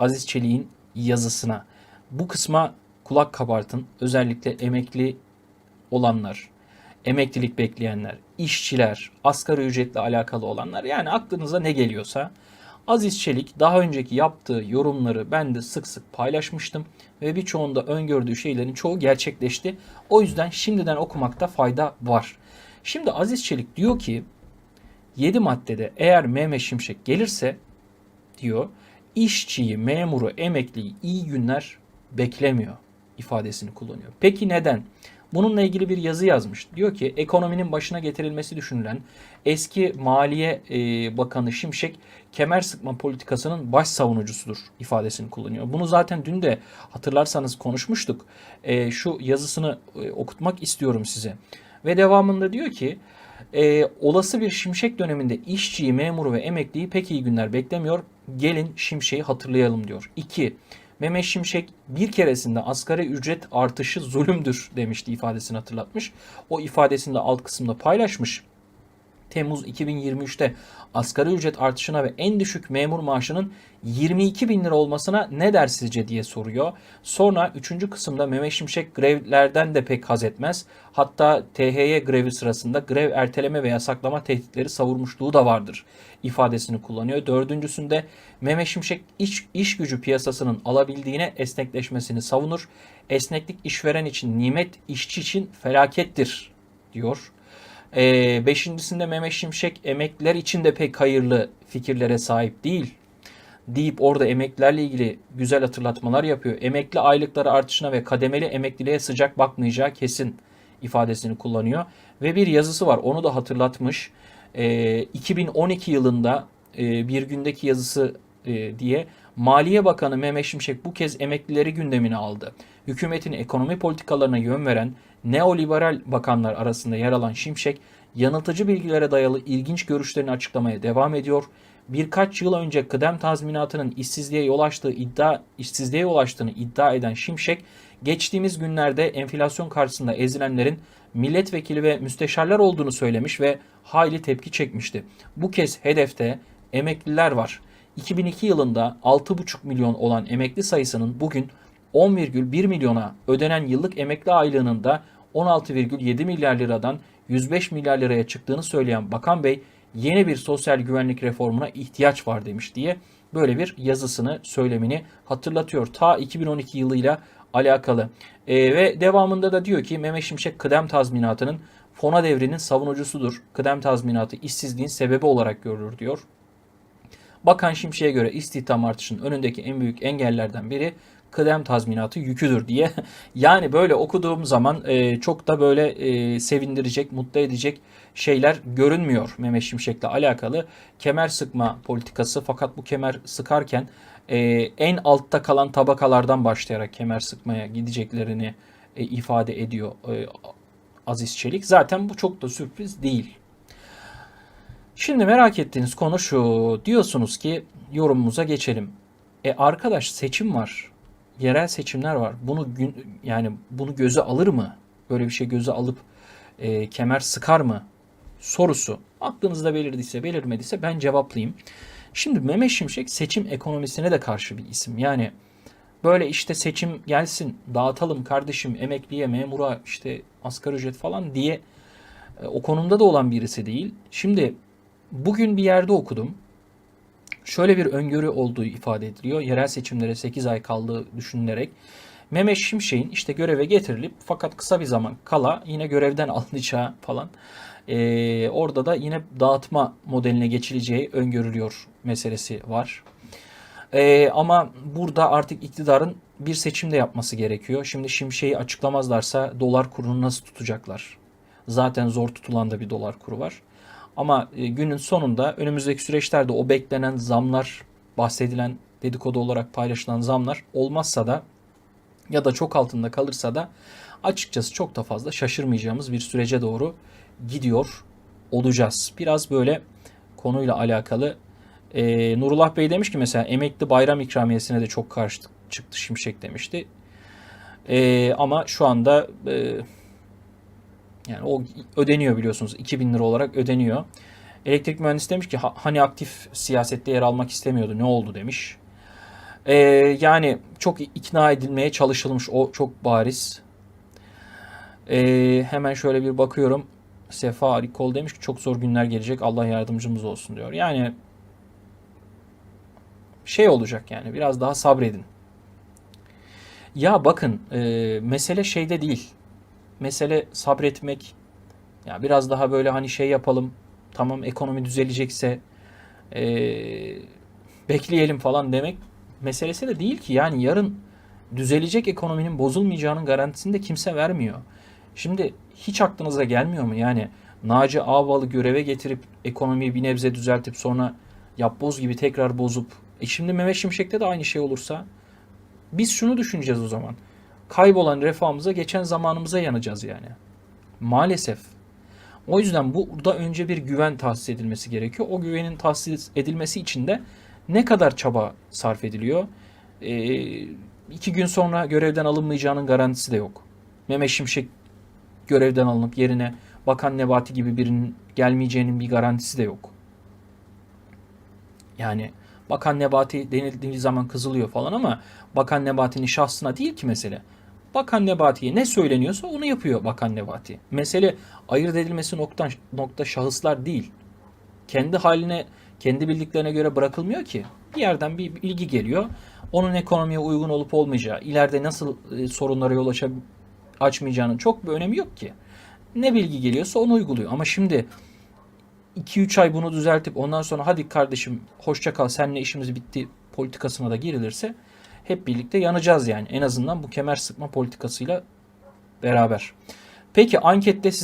Aziz Çelik'in yazısına. Bu kısma kulak kabartın. Özellikle emekli olanlar, emeklilik bekleyenler, işçiler, asgari ücretle alakalı olanlar yani aklınıza ne geliyorsa Aziz Çelik daha önceki yaptığı yorumları ben de sık sık paylaşmıştım ve birçoğunda öngördüğü şeylerin çoğu gerçekleşti. O yüzden şimdiden okumakta fayda var. Şimdi Aziz Çelik diyor ki 7 maddede eğer Mehmet Şimşek gelirse diyor işçiyi, memuru, emekliyi iyi günler beklemiyor ifadesini kullanıyor. Peki neden? Bununla ilgili bir yazı yazmış. Diyor ki ekonominin başına getirilmesi düşünülen eski Maliye e, Bakanı Şimşek kemer sıkma politikasının baş savunucusudur ifadesini kullanıyor. Bunu zaten dün de hatırlarsanız konuşmuştuk. E, şu yazısını e, okutmak istiyorum size. Ve devamında diyor ki olası bir şimşek döneminde işçiyi, memuru ve emekliyi pek iyi günler beklemiyor. Gelin şimşeği hatırlayalım diyor. 2. Mehmet Şimşek bir keresinde asgari ücret artışı zulümdür demişti ifadesini hatırlatmış. O ifadesini de alt kısımda paylaşmış. Temmuz 2023'te asgari ücret artışına ve en düşük memur maaşının 22 bin lira olmasına ne der sizce diye soruyor. Sonra 3. kısımda Mehmet Şimşek grevlerden de pek haz etmez. Hatta THY grevi sırasında grev erteleme ve yasaklama tehditleri savurmuşluğu da vardır ifadesini kullanıyor. Dördüncüsünde Mehmet Şimşek iş, iş gücü piyasasının alabildiğine esnekleşmesini savunur. Esneklik işveren için nimet, işçi için felakettir diyor. Ee, beşincisinde Mehmet Şimşek emekliler için de pek hayırlı fikirlere sahip değil deyip orada emeklilerle ilgili güzel hatırlatmalar yapıyor. Emekli aylıkları artışına ve kademeli emekliliğe sıcak bakmayacağı kesin ifadesini kullanıyor. Ve bir yazısı var onu da hatırlatmış. Ee, 2012 yılında e, bir gündeki yazısı e, diye Maliye Bakanı Mehmet Şimşek bu kez emeklileri gündemine aldı. Hükümetin ekonomi politikalarına yön veren neoliberal bakanlar arasında yer alan Şimşek, yanıltıcı bilgilere dayalı ilginç görüşlerini açıklamaya devam ediyor. Birkaç yıl önce kıdem tazminatının işsizliğe yol açtığı iddia işsizliğe yol açtığını iddia eden Şimşek, geçtiğimiz günlerde enflasyon karşısında ezilenlerin milletvekili ve müsteşarlar olduğunu söylemiş ve hayli tepki çekmişti. Bu kez hedefte emekliler var. 2002 yılında 6,5 milyon olan emekli sayısının bugün 10,1 milyona ödenen yıllık emekli aylığının da 16,7 milyar liradan 105 milyar liraya çıktığını söyleyen Bakan Bey yeni bir sosyal güvenlik reformuna ihtiyaç var demiş diye böyle bir yazısını söylemini hatırlatıyor. Ta 2012 yılıyla alakalı. E, ve devamında da diyor ki Mehmet Şimşek kıdem tazminatının fona devrinin savunucusudur. Kıdem tazminatı işsizliğin sebebi olarak görülür diyor. Bakan Şimşek'e göre istihdam artışının önündeki en büyük engellerden biri kıdem tazminatı yüküdür diye. Yani böyle okuduğum zaman e, çok da böyle e, sevindirecek, mutlu edecek şeyler görünmüyor Mehmet Şimşek'le alakalı. Kemer sıkma politikası fakat bu kemer sıkarken e, en altta kalan tabakalardan başlayarak kemer sıkmaya gideceklerini e, ifade ediyor e, Aziz Çelik. Zaten bu çok da sürpriz değil. Şimdi merak ettiğiniz konu şu. Diyorsunuz ki yorumumuza geçelim. E arkadaş seçim var. Yerel seçimler var. Bunu gün, yani bunu göze alır mı? Böyle bir şey göze alıp e, kemer sıkar mı? Sorusu. Aklınızda belirdiyse belirmediyse ben cevaplayayım. Şimdi Mehmet Şimşek seçim ekonomisine de karşı bir isim. Yani böyle işte seçim gelsin dağıtalım kardeşim emekliye memura işte asgari ücret falan diye e, o konumda da olan birisi değil. Şimdi bugün bir yerde okudum. Şöyle bir öngörü olduğu ifade ediliyor. Yerel seçimlere 8 ay kaldığı düşünülerek. Mehmet Şimşek'in işte göreve getirilip fakat kısa bir zaman kala yine görevden alınacağı falan. Ee, orada da yine dağıtma modeline geçileceği öngörülüyor meselesi var. Ee, ama burada artık iktidarın bir seçimde yapması gerekiyor. Şimdi Şimşek'i açıklamazlarsa dolar kurunu nasıl tutacaklar? Zaten zor tutulan da bir dolar kuru var. Ama e, günün sonunda önümüzdeki süreçlerde o beklenen zamlar, bahsedilen dedikodu olarak paylaşılan zamlar olmazsa da ya da çok altında kalırsa da açıkçası çok da fazla şaşırmayacağımız bir sürece doğru gidiyor olacağız. Biraz böyle konuyla alakalı e, Nurullah Bey demiş ki mesela emekli bayram ikramiyesine de çok karşı çıktı Şimşek demişti. E, ama şu anda e, yani o ödeniyor biliyorsunuz 2000 lira olarak ödeniyor. Elektrik mühendisi demiş ki hani aktif siyasette yer almak istemiyordu ne oldu demiş. Ee, yani çok ikna edilmeye çalışılmış. O çok bariz. Ee, hemen şöyle bir bakıyorum. Sefa Arikol demiş ki çok zor günler gelecek. Allah yardımcımız olsun diyor. Yani şey olacak yani biraz daha sabredin. Ya bakın e, mesele şeyde değil. Mesele sabretmek. Ya biraz daha böyle hani şey yapalım. Tamam ekonomi düzelecekse e, bekleyelim falan demek meselesi de değil ki. Yani yarın düzelecek ekonominin bozulmayacağının garantisini de kimse vermiyor. Şimdi hiç aklınıza gelmiyor mu? Yani Naci Ağbal'ı göreve getirip ekonomiyi bir nebze düzeltip sonra yapboz gibi tekrar bozup e şimdi Mehmet Şimşek'te de aynı şey olursa biz şunu düşüneceğiz o zaman. Kaybolan refahımıza geçen zamanımıza yanacağız yani. Maalesef. O yüzden burada önce bir güven tahsis edilmesi gerekiyor. O güvenin tahsis edilmesi için de ne kadar çaba sarf ediliyor? Ee, iki gün sonra görevden alınmayacağının garantisi de yok. Mehmet Şimşek görevden alınıp yerine Bakan Nebati gibi birinin gelmeyeceğinin bir garantisi de yok. Yani Bakan Nebati denildiği zaman kızılıyor falan ama Bakan Nebati'nin şahsına değil ki mesele. Bakan Nebati'ye ne söyleniyorsa onu yapıyor Bakan Nebati. Mesele ayırt edilmesi nokta, nokta şahıslar değil. Kendi haline, kendi bildiklerine göre bırakılmıyor ki. Bir yerden bir bilgi geliyor. Onun ekonomiye uygun olup olmayacağı, ileride nasıl e, sorunlara yol açab- açmayacağının çok bir önemi yok ki. Ne bilgi geliyorsa onu uyguluyor. Ama şimdi 2-3 ay bunu düzeltip ondan sonra hadi kardeşim hoşça kal seninle işimiz bitti politikasına da girilirse hep birlikte yanacağız yani. En azından bu kemer sıkma politikasıyla beraber. Peki ankette siz